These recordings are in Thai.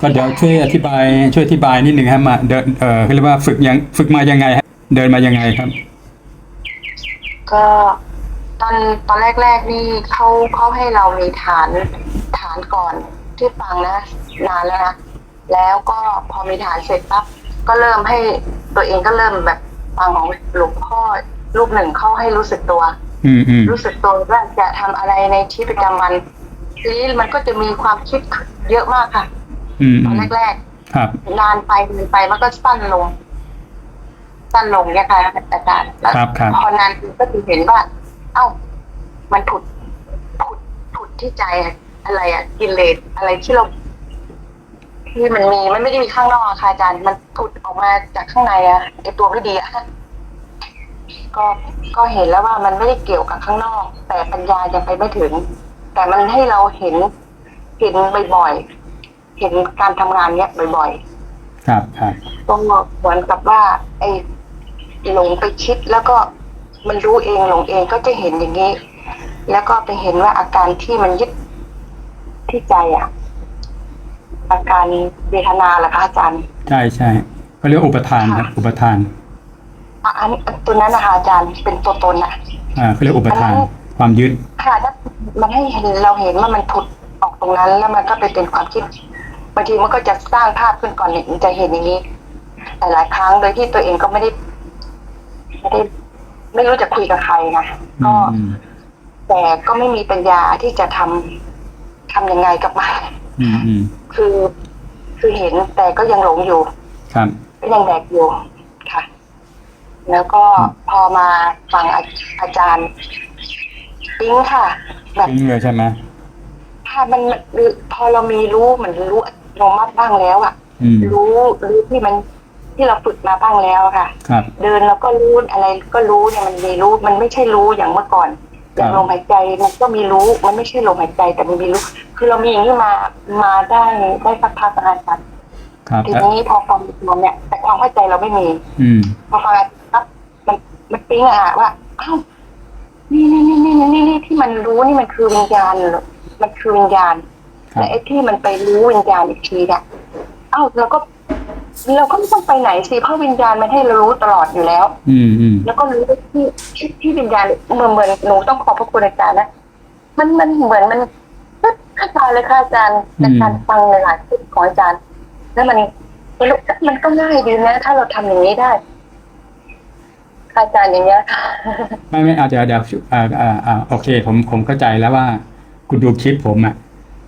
ก็เดี๋ยวช่วยอธิบายช่วยอธิบายนิดหนึ่งฮะมาเดินเออเขาเรียกว่าฝึกยังฝึกมายังไงฮะเดินมายังไงครับ ก็ตอนตอนแรก ๆ นี่เขาเขาให้เรามีฐานฐานก่อนที่ฟังนะ นานแล้วนะแล้วก็พอมีฐานเสร็จปั๊บก็เริ่มให้ตัวเองก็เริ่มแบบฟังของหลวงพ่อรูปหนึ่งเขาให้รู้สึกตัวอืมอืมรู้สึกตัวว่าจะทำอะไรในชีวิตประจำวันทีนี้มันก็จะมีความคิดเยอะมากค่ะ อืมตอือนมแรกครับๆนานไปนานไปมันก็สั้นลง สั้นลงเนี่ยค่ะอาจารย์แล้วครับครับพอนานก็จะเห็นว่า เอ้า มันผุดผุดผุดที่ใจอะอะไรอะกิเลสอะไรที่เราที่มันมีมันไม่ได้มีข้างนอกอะค่ะอาจารย์ มันผุดออกมาจากข้างในอะไอตัวไม่ดีอะก็ก็เห็นแล้วว่ามันไม่ได้เกี่ยวกับข้างนอก แต่ปัญญายังไปไม่ถึง แต่มันให้เราเห็นเห็นบ่อยๆ เห็นการทำงานเนี้ยบ่อยๆครับครับก็เหมือนกับว่า ไอ้หลงไปคิดแล้วก็มันรู้เองหลงเองก็จะเห็นอย่างนี้ แล้วก็ไปเห็นว่าอาการที่มันยึดที่ใจอะอาการเวทนาเหรอคะอาจารย์ ใช่ใช่เขาเรียกอุปทานครับอุปทานอะอันตัวนั้นนะคะอาจารย์เป็นตัวตนอะอ่าเขาเรียกอุปทาน ความยึด ค่ะถ้ามันให้เห็นเราเห็นว่ามันผุดออกตรงนั้น แล้วมันก็ไปเป็นความคิด บางทีมันก็จะสร้างภาพขึ้นก่อนเนี่ยมันจะเห็นอย่างนี้หลายๆครั้งโดยที่ตัวเองก็ไม่ได้ไม่ได้ไม่รู้จะคุยกับใครนะอืก็มอืมแต่ก็ไม่มีปัญญาที่จะทำทำยังไงกับมันอืมอืมคือคือเห็นแต่ก็ยังหลงอยู่ ครับก็ยังแบกอยู่ค่ะ แล้วก็พอมาฟังอาอาจารย์ปิ๊งค่ะแบบทิ้งเลยใช่ไหมถ้ามันมันพอเรามีรู้เหมือนรู้อัต โนมัติบ้างแล้วอะอืมรู้รู้ที่มันที่เราฝึกมาบ้างแล้วอะค่ะ ครับ เดินแล้วก็รู้อะไรก็รู้เนี่ยมันมีรู้มันไม่ใช่รู้อย่างเมื่อก่อนอย่างครับลมหายใจมันก็มีรู้มันไม่ใช่ลมหายใจแต่มันมีรู้ คือเรามีอย่างนี้มามาได้ได้สักพักนะอาจารย์ครับทีนี้พอฟังมันเนี่ย แต่ความเข้าใจเราไม่มี อืม พอฟังปั๊บมันมันปิ๊งอะค่ะว่าอ้าวนี่นี่นี่นี่นี่นี่ที่มันรู้นี่มันคือวิญญาณเหรอมันคือวิญญาณครับ และไอ้ที่มันไปรู้วิญญาณอีกทีเนี่ยเอ้าเราก็เราก็ไม่ต้องไปไหนสิเพราะวิญญาณมันให้เรารู้ตลอดอยู่แล้ว อืมอืมแล้วก็รู้ว่าที่ที่ที่วิญญาณเหมือนเหมือนหนูต้องขอบพระคุณอาจารย์นะมันมันเหมือนมันก็เข้าใจเลยค่ะอาจารย์จากการฟังหลายๆคลิปของอาจารย์ แล้วมันมันมันก็ง่ายดีนะ ถ้าเราทำอย่างนี้ได้ค่ะอาจารย์อย่างเงี้ยค่ะไม่ไม่เอาเดี๋ยวเดี๋ยวอ่าอ่าอ่าโอเค ผมผมเข้าใจแล้วว่า คุณดูคลิปผมอะ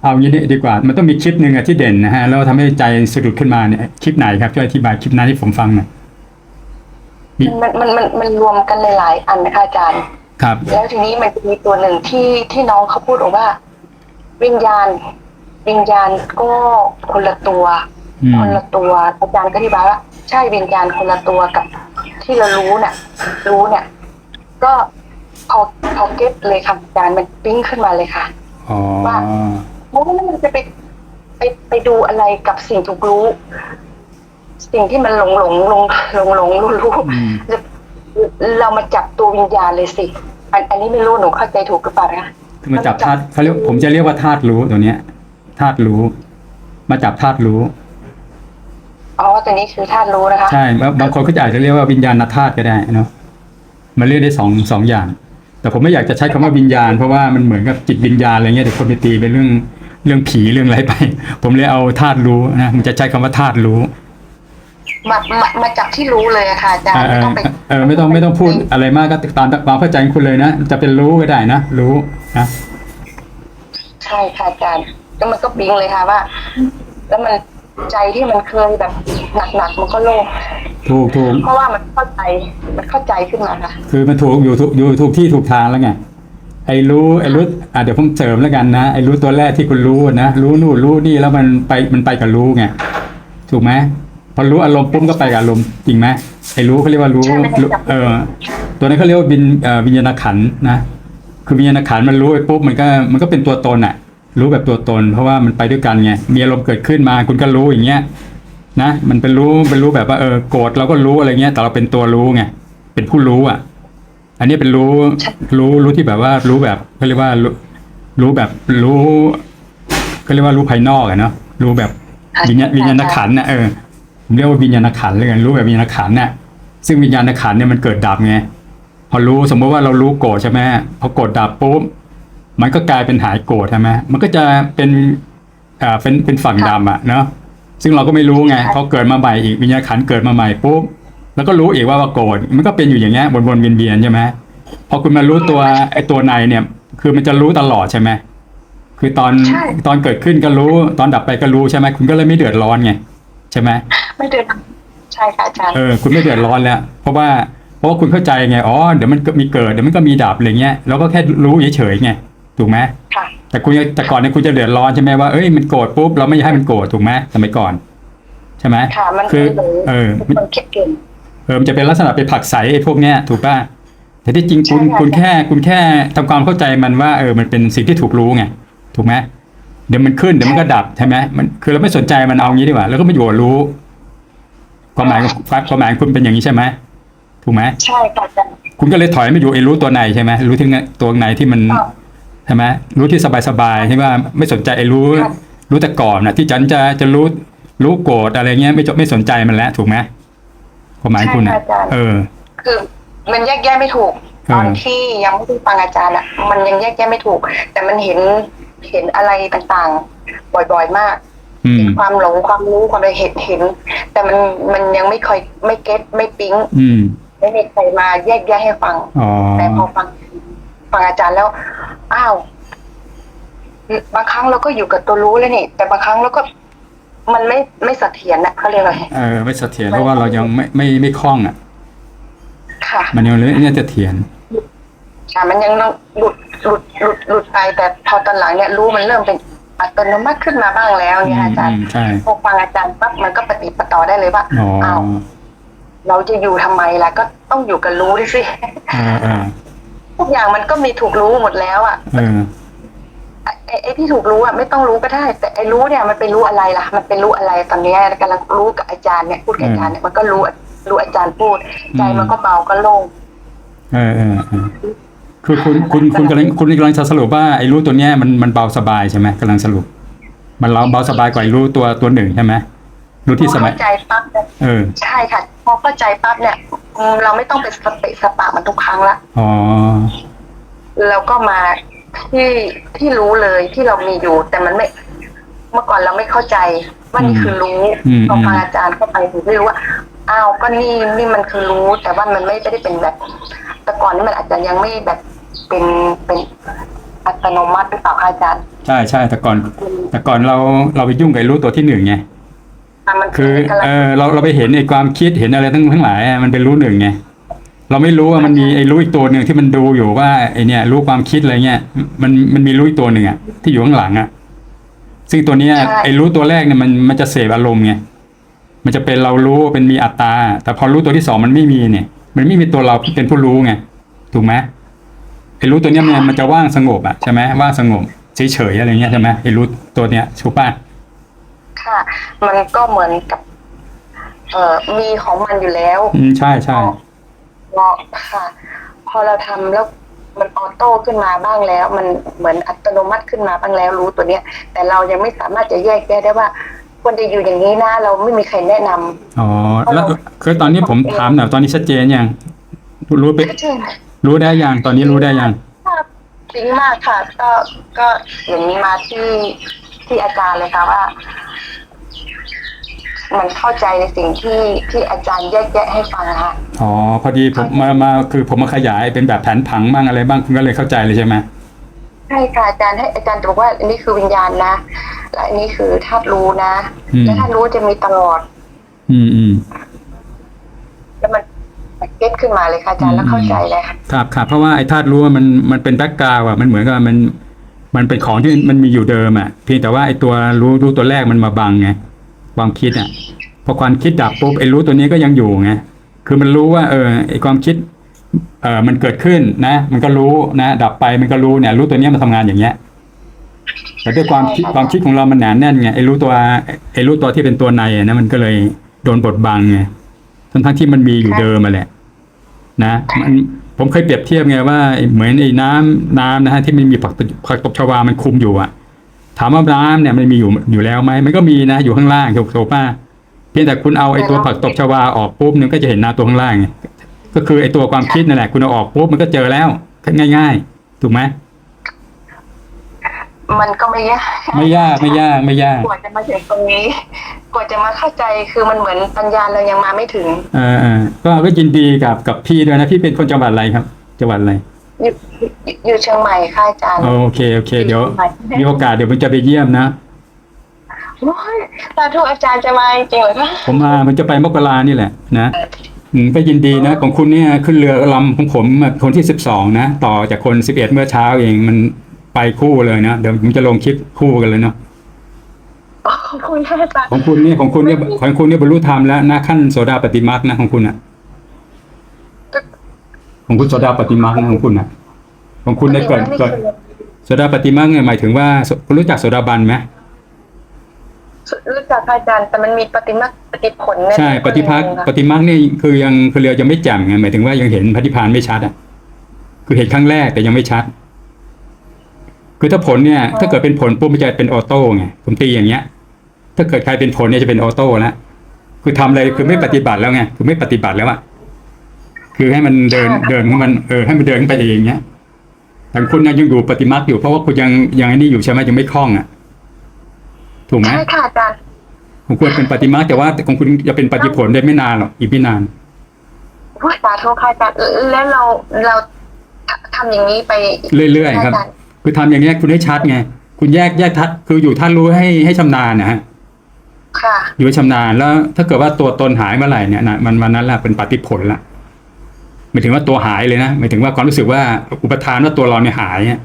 เอางี้ดีกว่า มันต้องมีคลิปหนึ่งอะที่เด่นนะฮะแล้วทำให้ใจสะดุดขึ้นมาเนี่ยคลิปไหนครับช่วยอธิบายคลิปนั้นให้ผมฟังหน่อยมันมันมันมันรวมกันหลายๆอันนะคะอาจารย์ ครับ แล้วทีนี้มันจะมีตัวหนึ่งที่ที่น้องเขาพูดบอกว่า วิญญาณ วิญญาณก็คนละตัวอืมคนละตัวอาจารย์ก็อธิบายว่า ใช่วิญญาณคนละตัวกับ ที่เรารู้เนี่ยรู้เนี่ย ก็พอพอเก็ตเลยค่ะอาจารย์มันปิ้งขึ้นมาเลยค่ะอ๋อว่า เพราะว่ามันจะไปไปไปดูอะไรกับสิ่งถูกรู้ สิ่งที่มันหลงหลงหลงหลงหลงรู้รู้อืมเรามาจับตัววิญญาณเลยสิ อันอันนี้ไม่รู้หนูเข้าใจถูกหรือเปล่านะคือมาจับธาตุเขาเรียกผมจะเรียกว่าธาตุรู้ตัวเนี้ยธาตุรู้ มาจับธาตุรู้อ๋อตัวนี้คือธาตุรู้นะคะใช่บางบางคนก็อาจจะเรียกว่าวิญญาณธาตุก็ได้เนาะมันเรียกได้สองสองอย่าง แต่ผมไม่อยากจะใช้คำว่าวิญญาณเพราะว่ามันเหมือนกับจิตวิญญาณอะไรเงี้ยเดี๋ยวคนไปตีเป็นเรื่อง เรื่องผีเรื่องอะไรไป ผมเลยเอาธาตุรู้นะมันจะใช้คำว่าธาตุรู้มามามาจับที่รู้เลยอะค่ะอาจารเอย์อไม่ต้องไปเออไม่ต้องไม่ต้องพูดอะไรมากก็ตามความเข้าใจของคุณเลยนะจะเป็นรู้ก็ได้นะรู้นะใช่ค่ะอาจารย์แล้วมันก็ปิ๊งเลยค่ะว่า แล้วมันใจที่มันเคยแบบหนักๆมันก็โล่งถูกถูกเพราะว่ามันเข้าใจมันเข้าใจขึ้นมาค่ะคือมันถูกอยู่ถูกอยู่ถูกที่ถูกทางแล้วไง ไอ้รู้ไอ้รู้อะเดี๋ยวผมเสริมแล้วกันนะไอ้รู้ตัวแรกที่คุณรู้นะรู้นู่นรู้นี่แล้วมันไปมันไปกับรู้ไงถูกไหมพอรู้อารมณ์ปุ๊บก็ไปกับอารมณ์จริงไหมไอ้รู้เขาเรียกว่ารู้รู้เออตัวนั้นเขาเรียกว่าวิญเอ่อวิญญาณขันธ์นะคือวิญญาณขันธ์มันรู้ไปปุ๊บมันก็มันก็เป็นตัวตนอะรู้แบบตัวตน เพราะว่ามันไปด้วยกันไงมีอารมณ์เกิดขึ้นมาคุณก็รู้อย่างเงี้ยนะมันเป็นรู้เป็นรู้แบบว่าเออโกรธเราก็รู้อะไรเงี้ยแต่เราเป็นตัวรู้ไงเป็นผู้รู้อะ อันนี้เป็นรู้รู้รู้ที่แบบว่ารู้แบบเขาเรียกว่ารู้รู้แบบรู้เขาเรียกว่ารู้ภายนอกอะเนาะรู้แบบวิญญาณวิญญาณขันธ์น่ะเออผมเรียกว่าวิญญาณขันธ์เลยกันรู้แบบวิญญาณขันธ์น่ะซึ่งวิญญาณขันธ์เนี่ยมันเกิดดับไงพอรู้สมมติว่าเรารู้โกรธใช่ไหมพอโกรธดับปุ๊บมันก็กลายเป็นหายโกรธใช่ไหมมันก็จะเป็นอ่าเป็นเป็นฝั่งดำอะเนาะซึ่งเราก็ไม่รู้ไงพอเกิดมาใหม่อีกวิญญาณขันธ์เกิดมาใหม่ปุ๊บ แล้วก็รู้อีกว่าว่าโกรธมันก็เป็นอยู่อย่างเงี้ยวนๆเวียนๆใช่ไหมพอคุณมารู้ตัวไอ้ตัวในเนี่ย คือมันจะรู้ตลอดใช่ไหมคือตอนใช่ตอนเกิดขึ้นก็รู้ตอนดับไปก็รู้ใช่ไหมคุณก็เลยไม่เดือดร้อนไงใช่ไหมไม่เดือดใช่ค่ะอาจารย์เออคุณไม่เดือดร้อนแล้ว เพราะว่าเพราะว่าคุณเข้าใจไงอ๋อเดี๋ยวมันก็มีเกิดเดี๋ยวมันก็มีดับอะไรเงี้ยเราก็แค่รู้เฉยๆไงถูกไหมค่ะแต่คุณแต่ก่อนเนี่ยคุณจะเดือดร้อนใช่ไหมว่าเอ้ยมันโกรธปุ๊บเราไม่ให้มันโกรธถูกไหมสมัยก่อน ใช่ไหมค่ะมันคือไม่รู้เออเป็นคนคิดเก่งเออมันจะเป็นลักษณะไปผลักใสไอ้พวกเนี้ยถูกป่ะแต่ที่จริงคุณใช่ค่ะคุณแค่คุณแค่ทำความเข้าใจมันว่าเออมันเป็นสิ่งที่ถูกรู้ไงถูกไหมเดี๋ยวมันขึ้นเดี๋ยวมันก็ดับใช่ไหมมันคือเราไม่สนใจมันเอางี้ดีกว่า แล้วก็ไม่อยู่กับรู้ ความหมายของความหมายของคุณเป็นอย่างนี้ใช่ไหมถูกไหมใช่ค่ะอาจารย์คุณก็เลยถอยมาอยู่ไอ้รู้ตัวในใช่ไหมรู้ที่ตัวในที่มันค่ะใช่ไหมรู้ที่สบายๆที่ว่าไม่สนใจไอ้รู้ค่ะรู้แต่ก่อนนะที่ฉันจะจะรู้รู้โกรธอะไรเงี้ยไม่จไม่สนใจมันแล้วถูกไหม ความหมายคุณใช่อะค่ะอาจารย์ เออ คือมันแยกแยะไม่ถูกเออตอนที่ยังไม่ได้ฟังอาจารย์อะ มันยังแยกแยะไม่ถูก แต่มันเห็นเห็นอะไรต่างๆ บ่อยๆมาก อืม ความหลงความรู้ความอะไรเห็นเห็น แต่มันมันยังไม่ค่อยไม่เก็ตไม่ปิ๊งอืม ไม่มีใครมาแยกแยะให้ฟัง อ๋อ แต่พอฟังฟังอาจารย์แล้ว อ้าว บางครั้งเราก็อยู่กับตัวรู้แล้วนี่ แต่บางครั้งเราก็ มันไม่ไม่เสถียรนะเขาเรียกอะไรเออไม่เสถียรเพราะว่าเรายังไม่ไม่ไม่คล่องอะ ค่ะ มันยังเลยเนี่ยเสถียรค่ะมันยังหลุดหลุดหลุดหลุดไปแต่พอตอนหลังเนี่ยรู้มันเริ่มเป็นอัตโนมัติขึ้นมาบ้างแล้วอืเนี่ยมอาจารอืย์มใช่พอฟังอาจารย์ปั๊บมันก็ปฏิปต่อได้เลยว่าอ๋ออ้าวเราจะอยู่ทำไมล่ะ ก็ต้องอยู่กับรู้ด้วยสิเออเออทุกอย่างมันก็มีถูกรู้หมดแล้วอะเออ ไอ้ไอ้ไอ้ที่ถูกรู้อะไม่ต้องรู้ก็ได้ แต่ไอ้รู้เนี่ยมันเป็นรู้อะไรล่ะ มันเป็นรู้อะไรตอนเนี้ยกำลังรู้กับอาจารย์เนี่ยพูดกับอาจารย์เนี่ยมันก็รู้รู้อาจารย์พูด ใจมันก็เบาก็โล่งเออเออเออคือคุณคุณคุณกำลังคุณกำลังจะสรุปว่าไอ้รู้ตัวเนี้ยมันมันเบาสบายใช่ไหมกำลังสรุป มันเราเบาสบายกว่าไอ้รู้ตัวตัวหนึ่งใช่ไหมรู้ที่สมัยเข้าใจปั๊บเนี่ยเออใช่ค่ะพอเข้าใจปั๊บเนี่ยอืมเราไม่ต้องไปสเปะสปะมันทุกครั้งละอ๋อเราก็มา ที่ที่รู้เลยที่เรามีอยู่ แต่มันไม่ เมื่อก่อนเราไม่เข้าใจว่านี่คือรู้อืมพอฟังอาจารย์เข้าไปถึงได้รู้ว่าอ้าวก็นี่นี่มันคือรู้ แต่ว่ามันไม่ได้เป็นแบบ แต่ก่อนนี่มันอาจจะยังไม่แบบเป็นเป็นอัตโนมัติหรือเปล่าคะอาจารย์ ใช่ใช่แต่ก่อน แต่ก่อนเราเราไปยุ่งกับไอ้รู้ตัวที่หนึ่งไงอะมันคือกำลังเออเราเราไปเห็นไอ้ความคิดเห็นอะไรทั้งทั้งหลายอะมันเป็นรู้หนึ่งไง เราไม่รู้ว่ามันมีไอ้รู้อีกตัวหนึ่งที่มันดูอยู่ว่าไอ้เนี่ยรู้ความคิดอะไรเงี้ยมันมันมีรู้อีกตัวหนึ่งอะที่อยู่ข้างหลังอะซึ่งตัวเนี้ยไอ้รู้ตัวแรกเนี่ยมันมันจะเสพอารมณ์ไงมันจะเป็นเรารู้เป็นมีอัตตา แต่พอรู้ตัวที่สองมันไม่มีเนี่ย มันไม่มีตัวเราที่เป็นผู้รู้ไงถูกไหมไอ้รู้ตัวเนี้ยมันมันจะว่างสงบอะใช่ไหมว่างสงบเฉยๆอะไรเงี้ยใช่ไหมไอ้รู้ตัวเนี้ยถูกป่ะค่ะ มันก็เหมือนกับ เอ่อมีของมันอยู่แล้ว อืมใช่ใช่ พอค่ะ พอเราทำแล้วมันออโต้ขึ้นมาบ้างแล้ว มันเหมือนอัตโนมัติขึ้นมาบ้างแล้วรู้ตัวเนี้ย แต่เรายังไม่สามารถจะแยกแยะได้ว่าควรจะอยู่อย่างนี้นะเราไม่มีใครแนะนำอ๋อแล้วคือตอนนี้ผมถามหน่อยตอนนี้ชัดเจนยังรู้ไปใช่ไหมรู้ได้ยังตอนนี้รู้ได้ยังจริงมากค่ะ ก็ก็อย่างนี้มาที่ที่อาจารย์เลยค่ะว่า มันเข้าใจในสิ่งที่ที่อาจารย์แยกแยะให้ฟังอะค่ะอ๋อพอดีผมมามาคือผมมาขยายเป็นแบบแผนผังบ้างอะไรบ้างคุณก็เลยเข้าใจเลยใช่ไหมใช่ค่ะอาจารย์ให้อาจารย์บอกว่าอันนี้คือวิญญาณนะ และอันนี้คือธาตุรู้นะอืมและธาตุรู้จะมีตลอด อืมอืมแล้วมันมันเก็ตขึ้นมาเลยค่ะอาจารย์แล้วเข้าใจเลยค่ะครับครับเพราะว่าไอ้ธาตุรู้ว่ามันมันเป็นแบ็กกราวอะมันเหมือนกับมัน มันเป็นของที่มันมีอยู่เดิมอะเพียงแต่ว่าไอ้ตัวรู้รู้ตัวแรกมันมาบังไง ความคิดอะพอความคิดดับปุ๊บไอ้รู้ตัวนี้ก็ยังอยู่ไงคือมันรู้ว่า เออไอ้ความคิดเออมันเกิดขึ้นนะ มันก็รู้นะ ดับไปมันก็รู้เนี่ย รู้ตัวเนี้ยมันทำงานอย่างเงี้ยแต่ด้วยความคิดความคิดของเรามันหนาแน่นไงไอ้รู้ตัวไอ้รู้ตัวที่เป็นตัวในอะนะมันก็เลยโดนบดบังไงทั้งทั้งๆที่มันมีอยู่เดิมมาแหละ นะมันผมเคยเปรียบเทียบไงว่าเหมือนไอ้น้ำน้ำนะฮะที่มันมีผักตบผักตบชวามันคุมอยู่อะ ถามว่าน้ำเนี่ยมันมีอยู่อยู่แล้วไหมมันก็มีนะอยู่ข้างล่างถูกถูกป่ะเพียงแต่คุณเอาไอ้ตัวผักตบชวาออกปุ๊บนึงก็จะเห็นน้ำตัวข้างล่างไงก็คือไอ้ตัวความคิดนั่นแหละ คุณเอาออกปุ๊บมันก็เจอแล้วง่าย ๆ ถูกไหมมันก็ไม่ยาก ไม่ยากไม่ยากไม่ยากกว่าจะมาถึงตรงนี้กว่าจะมาเข้าใจคือมันเหมือนปัญญาเรายังมาไม่ถึง เออเออก็ก็ยินดีกับกับพี่ด้วยนะพี่เป็นคนจังหวัดอะไรครับ จังหวัดอะไร อยู่อยู่อยู่เชียงใหม่ค่ะอาจารย์โอเคโอเค เดี๋ยวอยู่เชียงใหม่มีโอกาสเดี๋ยวผมจะไปเยี่ยมนะโอ้ยสาธุอาจารย์จะมาจริงเหรอคะผมมามันจะไปมกรานี่แหละ นะอืมก็ยินดีนะ ของคุณเนี่ยขึ้นเรือลำของผมอะคนที่สิบสองนะ ต่อจากคนสิบเอ็ดเมื่อเช้าเองมันไปคู่เลยนะ เดี๋ยวผมจะลงคลิปคู่กันเลยเนาะขอบคุณค่ะอาจารย์ของคุณเนี่ยของคุณเนี่ยของคุณเนี่ยบรรลุธรรมแล้วนะขั้นโสดาปฏิมาคนะของคุณอะ ของคุณโสดาปฏิมาคนะของคุณอะของคุณได้เกิดเกิดโสดาปฏิมาคเนี่ยหมายถึงว่าคุณรู้จักโสดาบันไหมรู้จักค่ะอาจารย์แต่มันมีปฏิมาปฏิผลเนี่ยใช่ปฏิภาคค่ะปฏิมาคเนี่ยคือยังคือเรือยังไม่แจ่มไงหมายถึงว่ายังเห็นพระนิพพานไม่ชัดอะ คือเห็นครั้งแรกแต่ยังไม่ชัด คือถ้าผลเนี่ย ถ้าเกิดเป็นผลปุ๊บมันจะเป็นออโต้ไงผมตีอย่างเงี้ย ถ้าเกิดใครเป็นผลเนี่ยจะเป็นออโต้แล้วคือทำอะไรคือไม่ปฏิบัติแล้วไงคือไม่ปฏิบัติแล้วอะ คือให้มันเดินเดินของมันเออให้มันเดินขึ้นไปเองเงี้ยแต่คุณยังอยู่ปฏิมาคอยู่เพราะว่าคุณยังยังไอ้นี่อยู่ใช่ไหมยังไม่คล่องอะ ถูกไหมใช่ค่ะอาจารย์ของคุณเป็นปฏิมาคแต่ว่าของคุณจะเป็นปฏิผลได้ไม่นานหรอกอีกไม่นานพูดสาธุค่ะอาจารย์แล้วเราเราทำอย่างนี้ไปเรื่อยๆครับาจาย์คือทำอย่างเงี้ยคุณให้ชัดไงคุณแยกแยกทัดคืออยู่ท่านรู้ให้ให้ชำนาญนะฮะค่ะอยู่ให้ชำนาญแล้ว ถ้าเกิดว่าตัวตนหายเมื่อไหร่เนี่ยนะมันวันนั้นแหละเป็นปฏิผลละ หมายถึงว่าตัวหายเลยนะหมายถึงว่าความรู้สึกว่าอุปทานว่าตัวเราเนี่ยหายเนี่ย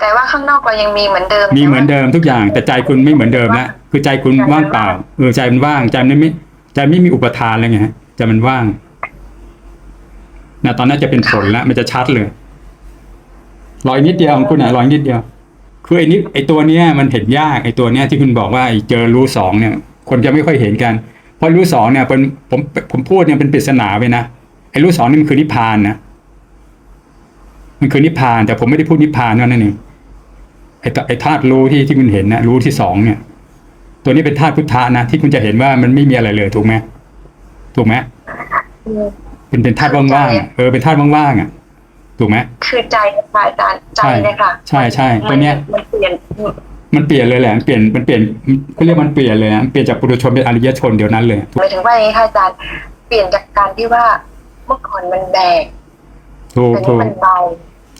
แต่ว่าข้างนอกเรายังมีเหมือนเดิม มีเหมือนเดิมทุกอย่าง แต่ใจคุณไม่เหมือนเดิมแล้วคือใจคุณว่างเปล่าเออใจมันว่างใจมันไม่ใจไม่มีอุปทานเลยไงฮะใจมันว่างนะตอนนั้นจะเป็นผลแล้ว มันจะชัดเลยรอยนิดเดียวของคุณนะรอยนิดเดียวคือไอ้นี้ไอ้ตัวเนี้ยมันเห็นยากไอ้ตัวเนี้ยที่คุณบอกว่าไอ้เจอรู้สองเนี่ย คนจะไม่ค่อยเห็นกัน เพราะรู้สองเนี่ยเป็นผมผมพูดเนี่ยเป็นปริศนาไปนะไอ้รู้สองนี่มันคือนิพพานนะมันคือนิพพาน แต่ผมไม่ได้พูดนิพพานเท่านั่นเองไอ้ตไอ้ธาตุรู้ที่ที่คุณเห็นนะรู้ที่สองเนี่ย ตัวนี้เป็นธาตุพุทธะนะที่คุณจะเห็นว่ามันไม่มีอะไรเลยถูกไหมถูกไหมอืมเป็นเป็นธาตุว่างๆอะเออเป็นธาตุว่างๆอะถูกไหมคือใจค่ะอาจารย์ใจใช่เลยค่ะใช่ใช่มัตัวเนี้ยมันเปลี่ยนมันเปลี่ยนเลยแหละมันเปลี่ยนมันเปลี่ยนเขาเรียกมันเปลี่ยนเลยนะมันเปลี่ยนจากปุถุชนเป็นอริยชนเดียวนั้นเลยหมายถึงว่าอย่างนี้ค่ะอาจารย์เปลี่ยนจากการที่ว่า เมื่อก่อนมันแบกถูกแต่ถูนี้กมันเบา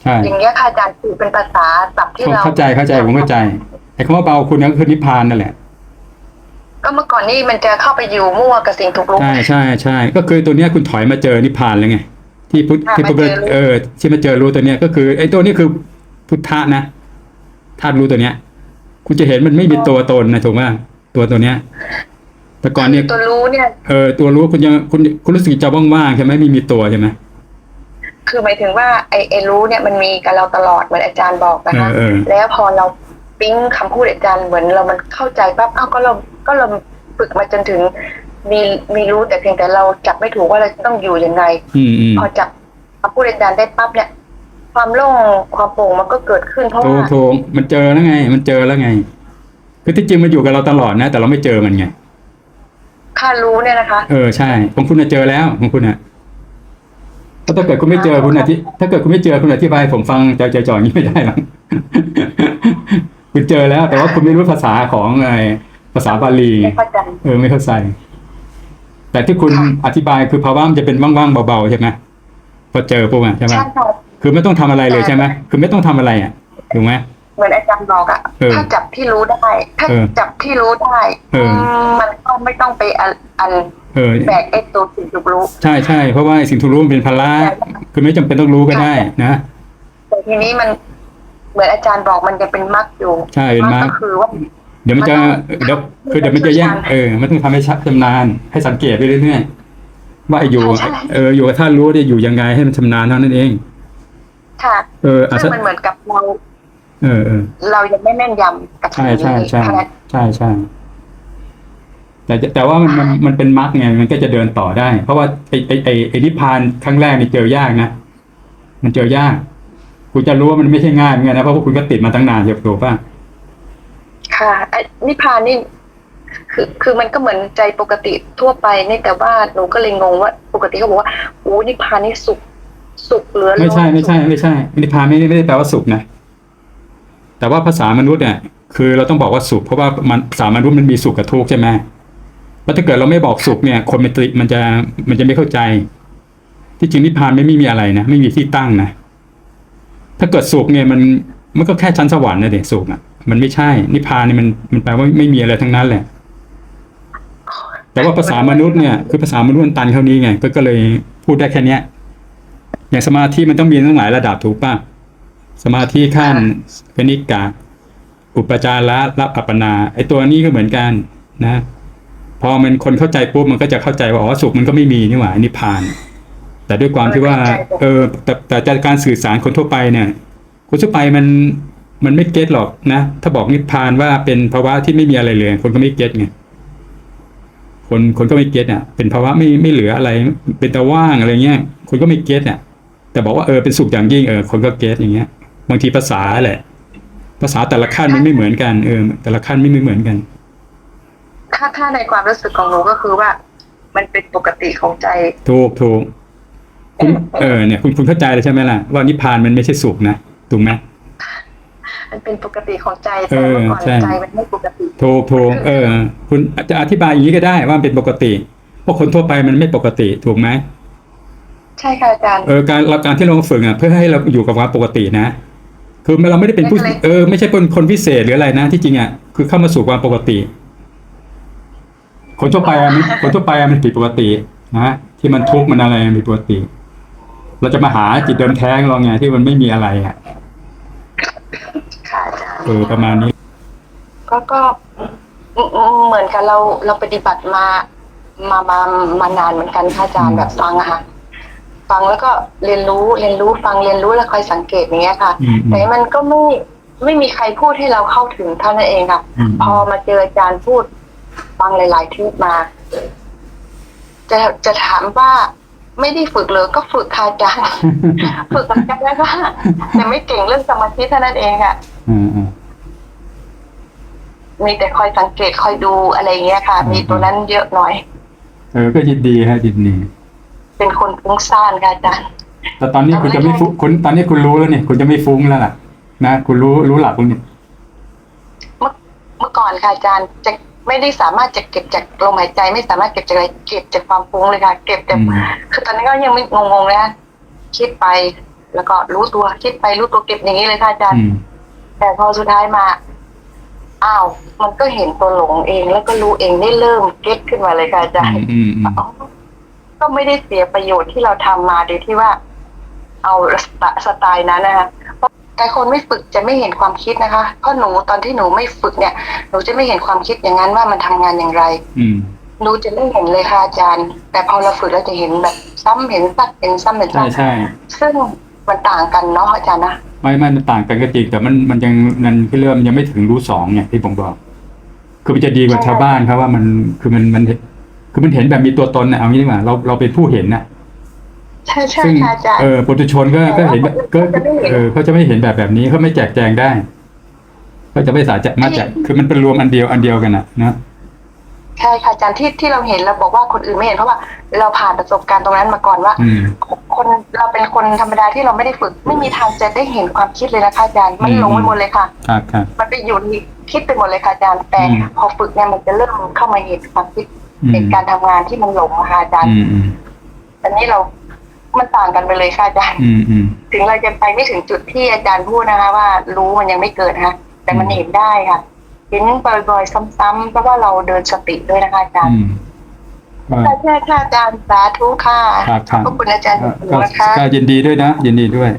ใช่อย่างเงี้ยค่ะอาจารย์คือเป็นภาษาศัพท์ที่เราเข้าใจเข้าใจผมเข้าใจไอ้คำว่าเบาคุณก็คือนิพพานนั่นแหละ ก็เมื่อก่อนนี่มันจะเข้าไปอยู่มั่วกับสิ่งถูกรู้ ใช่ใช่ใช่ก็คือตัวเนี้ยคุณถอยมาเจอนิพพานแล้วไงที่พุทธค่ะที่พุทธมาเจอรู้ เออที่มาเจอรู้ตัวเนี้ยก็คือไอ้ตัวนี้คือพุทธะนะธาตุรู้ตัวเนี้ย คุณจะเห็นมันไม่มีตัวตนนะถูกไหมตัวตัวเนี้ย แต่ก่อนเนี่ยตัวรู้เนี่ยเออตัวรู้คุณยังคุณคุณรู้สึกจะว่างๆใช่ไหมไม่มีตัวใช่ไหมคือหมายถึงว่าไอ้ไอ้รู้เนี่ยมันมีกับเราตลอดเหมือนอาจารย์บอกนะคะเออเออแล้วพอเราปิ๊งคำพูดอาจารย์เหมือนเรามันเข้าใจปั๊บอ้าวก็เราก็เราฝึกมาจนถึง มีมีรู้แต่เพียงแต่เราจับไม่ถูกว่าเราจะต้องอยู่ยังไงอืมอืมพอจับคำพูดอาจารย์ได้ปั๊บเนี่ย ความโล่งความโปร่งมันก็เกิดขึ้นเพราะโทรว่าโทรมันเจอแล้วไง มันเจอแล้วไงคือที่จริงมันอยู่กับเราตลอดนะ แต่เราไม่เจอมันไง ค่ารู้เนี่ยนะคะ เออใช่ของคุณน่ะเจอแล้วของคุณน่ะถ้าถ้าเกิดคุณไม่เจอคุณอธิถ้าเกิดคุณไม่เจอคุณอธิบายให้ผมฟังใจใจจ่ออย่างนี้ไม่ได้หรอกคุณเจอแล้ว แต่ว่าคุณไม่รู้ภาษาของไอ้ภาษาบาลีไม่เข้าใจเออไม่เข้าใจ แต่ที่คุณค่ะอธิบายคือภาวะมันจะเป็นว่างๆเบาๆใช่ไหมพอเจอปุ๊บอะใช่ไหมใช่ค่ะคือไม่ต้องทำอะไรเลยใช่ไหมคือไม่ต้องทำอะไรอะถูกไหม เหมือนอาจารย์บอกอะเออถ้าจับที่รู้ได้ ถ้าเออจับที่รู้ได้เอออื มมันก็ไม่ต้องไปอันอันเออ แบกไอ้ตัวสิ่งถูกรู้ ใช่ใช่เพราะว่าไอ้สิ่งที่รู้มันเป็นภาระคือไม่จำเป็นต้องรู้ก็ได้นะ แต่ทีนี้มันเหมือนอาจารย์บอกมันจะเป็นมรรคอยู่ใช่เป็นมรรค ก็คือว่า เดี๋ยวมันจะมันต้องเดี๋ยวคือเดี๋ยวมันจะแยกเออมันต้องทำให้ชัดชำนาญให้สังเกตไปเรื่อยๆว่าไอ้อยู่ใช่ใช่ เอออยู่กับท่านรู้เนี่ยอยู่ยังไงให้มันชำนาญเท่านั้นเอง ค่ะเอออะซึ่งมันเหมือนกับเรา เออเออเรายังไม่แม่นยำกับใช่สิ่งใช่นี้ใช่เพราะฉะนั้นใช่ใช่แต่จะแต่ว่ามันมันมันเป็นมรรคไงมันก็จะเดินต่อได้ เพราะว่าไอ้ไอ้ไอ้ไอ้นิพพานครั้งแรกนี่เจอยากนะมันเจอยากคุณจะรู้ว่ามันไม่ใช่ง่ายเหมือนกันนะเพราะว่าคุณก็ติดมาตั้งนานเจ็บตัวป่ะค่ะไอ้นิพพานนี่ คือคือมันก็เหมือนใจปกติทั่วไปเนี่ยแต่ว่าหนูก็เลยงงว่า ปกติเขาบอกว่าโอ้นิพพานนี่สุขสุขเหลือล้นไม่ใช่ไม่ใช่ ไม่ใช่นิพพานไม่ได้ไม่ได้แปลว่าสุขนะ แต่ว่าภาษามนุษย์เนี่ยคือเราต้องบอกว่าสุขเพราะว่ามันภาษามนุษย์มันมีสุขกับทุกข์ใช่ไหมแล้วถ้าเกิดเราไม่บอกสุขเนี่ย คนมันติมันจะมันจะไม่เข้าใจ ที่จริงนิพพานไม่มีอะไรนะไม่มีที่ตั้งนะถ้าเกิดสุขเนี่ยมันมันก็แค่ชั้นสวรรค์นะเด็กสุขอะมันไม่ใช่นิพพานเนี่ยมันมันแปลว่าไม่มีอะไรทั้งนั้นแหละ แต่ว่าภาษามนุษย์เนี่ยคือภาษามนุษย์มันตันเท่านี้ไงก็ก็เลยพูดได้แค่เนี้ยอย่างสมาธิมันต้องมีตั้งหลายระดับถูกป่ะ สมาธิขั้นคณิกาอุปจาระรับอัปปนา ไอตัวนี้ก็เหมือนกันนะ พอมันคนเข้าใจปุ๊บมันก็จะเข้าใจว่าอ๋อสุขมันก็ไม่มีนี่หว่านิพพาน แต่ด้วยความที่ว่า เออแต่แต่จากการสื่อสารคนทั่วไปเนี่ยคนทั่วไปมันมันไม่เก็ตหรอกนะ ถ้าบอกนิพพานว่าเป็นภาวะที่ไม่มีอะไรเลย คนก็ไม่เก็ตไงคนคนก็ไม่เก็ตอะ เป็นภาวะไม่ไม่เหลืออะไร เป็นแต่ว่างอะไรเงี้ย คนก็ไม่เก็ตอะ แต่บอกว่าเออเป็นสุขอย่างยิ่งเออคนก็เก็ตอย่างเงี้ย บางทีภาษาแหละ ภาษาแต่ละขั้นมันไม่เหมือนกันเออแต่ละขั้นไม่ไม่เหมือนกันถ้าถ้าในความรู้สึกของหนูก็คือว่า มันเป็นปกติของใจถูกถูกคุณเออเนี่ย คุณคุณเข้าใจเลยใช่ไหมล่ะ ว่านิพพานมันไม่ใช่สุขนะถูกไหมมันเป็นปกติของใจเอแต่อเมื่อก่อนใช่ใจมันไม่ปกติถูกถูกเออ คุณจะอธิบายอย่างนี้ก็ได้ว่ามันเป็นปกติเพราะคนทั่วไปมันไม่ปกติถูกไหมใช่ค่ะอาจารย์เออการเราการที่เราฝึกอะเพื่อให้เราอยู่กับความปกตินะ คือเราไม่ได้เป็นผู้ไม่เป็นไรเออไม่ใช่เป็นคนพิเศษหรืออะไรนะที่จริงอะคือเข้ามาสู่ความปกติ คนทั่วไปอะมันคนทั่วไปอะมันผิดปกตินะที่มันทุกข์มันอะไรมันผิดปกติ เราจะมาหาจิตเดิมแท้ของเราไงที่มันไม่มีอะไรอะค่ะอาจารย์เออประมาณนี้ ก็ก็อืมอืมเหมือนกับเราเราปฏิบัติมา มามามานานเหมือนกันค่ะอาจารย์แบบฟังอะค่ะ ฟังแล้วก็เรียนรู้เรียนรู้ฟังเรียนรู้แล้วคอยสังเกตอย่างเงี้ยค่ะอืมอืมแต่มันก็ไม่ไม่มีใครพูดให้เราเข้าถึงเท่านั้นเองค่ะอืมพอมาเจออาจารย์พูดฟังหลาย ๆ ที่มา จะจะถามว่าไม่ได้ฝึกเลยก็ฝึกค่ะอาจารย์ฝึกเหมือนกันแล้วค่ะแต่ไม่เก่งเรื่องสมาธิเท่านั้นเองค่ะอืมอืมมีแต่คอยสังเกตคอยดูอะไรเงี้ยค่ะอืมมีตัวนั้นเยอะหน่อย เออ ก็ยินดีฮะยินดี เป็นคนฟุ้งซ่านค่ะอาจารย์ แต่ตอนนี้คุณจะไม่ฟุ้งคุณตอนนี้คุณรู้แล้วเนี่ยคุณจะไม่ฟุ้งแล้วล่ะ นะคุณรู้รู้หลักคุณเนี่ยเมื่อเมื่อก่อนค่ะอาจารย์จะไม่ได้สามารถจะเก็บจากลมหายใจ ไม่สามารถเก็บจากอะไรเก็บจากความฟุ้งเลยค่ะ เก็บแต่อืมคือตอนนี้ก็ยังไม่งงๆเลยนะคิดไปแล้วก็รู้ตัวคิดไปรู้ตัวเก็บอย่างนี้เลยค่ะอาจารย์อืมแต่พอสุดท้ายมาอ้าว มันก็เห็นตัวหลงเองแล้วก็รู้เองได้เริ่มเก็ตขึ้นมาเลยค่ะอาจารย์อืมอืมอ๋อ ก็ไม่ได้เสียประโยชน์ที่เราทำมาโดยที่ว่า เอาสไตสไตล์นั้นนะคะเพราะแต่คนไม่ฝึกจะไม่เห็นความคิดนะคะเพราะหนูตอนที่หนูไม่ฝึกเนี่ย หนูจะไม่เห็นความคิดอย่างนั้นว่ามันทำงานอย่างไร อืมหนูจะไม่เห็นเลยค่ะอาจารย์ แต่พอเราฝึกเราจะเห็นแบบ ซ้ำเห็นซัดเห็นซ้ำเห็นใช่ซ้ใช่ำซึ่งมันต่างกันเนาะอาจารย์นะไม่ไม่มันต่างกันก็จริงแต่มันมันยังมันคือเริ่มยังไม่ถึงรู้สองไงที่ผมบอก คือมันจะดีกว่าชาวบ้านครับว่ามันคือมันมัน คือมันเห็นแบบมีตัวตนนะเอางี้ดีกว่าเราเราเป็นผู้เห็นนะใช่ใช่ซึ่งค่ะอาจารย์ เออปุถุชนก็ก็เห็นแบบก็เขาจะไม่เห็นเออเขาจะไม่เห็นแบบแบบนี้เขาไม่แจกแจงได้เขาจะไม่สาจะมาแจกคือมันเป็นรวมอันเดียวอันเดียวกันนะนะใช่ค่ะอาจารย์ที่ที่เราเห็นเราบอกว่าคนอื่นไม่เห็นเพราะว่าเราผ่านประสบการณ์ตรงนั้นมาก่อนว่า อืม คนเราเป็นคนธรรมดาที่เราไม่ได้ฝึก ไม่มีทางจะได้เห็นความคิดเลยนะคะอาจารย์มันอืม หลงไปหมดเลยค่ะ ครับครับ มันไปอยู่ที่คิดไปหมดเลยค่ะอาจารย์แต่อืม พอฝึกเนี่ยมันจะเริ่มเข้ามาเห็นความคิดอืม เห็นการทำงานที่มันหลงอะค่ะอาจารย์อืมอืมอันนี้เรามันต่างกันไปเลยค่ะอาจารย์อืมอืมถึงเราจะไปไม่ถึงจุดที่อาจารย์พูดนะคะ ว่ารู้มันยังไม่เกิดนะคะแต่มันอืมเห็นได้ค่ะเห็นบ่อยๆซ้ำๆเพราะว่าเราเดินสติด้วยนะคะอาจารย์อืมก็ค่ะใช่ค่ะอาจารย์สาธุค่ะครับครับขอบคุณอาจารย์ก็ขอบคุณนะคะก็ยินดีด้วยนะยินดีด้วย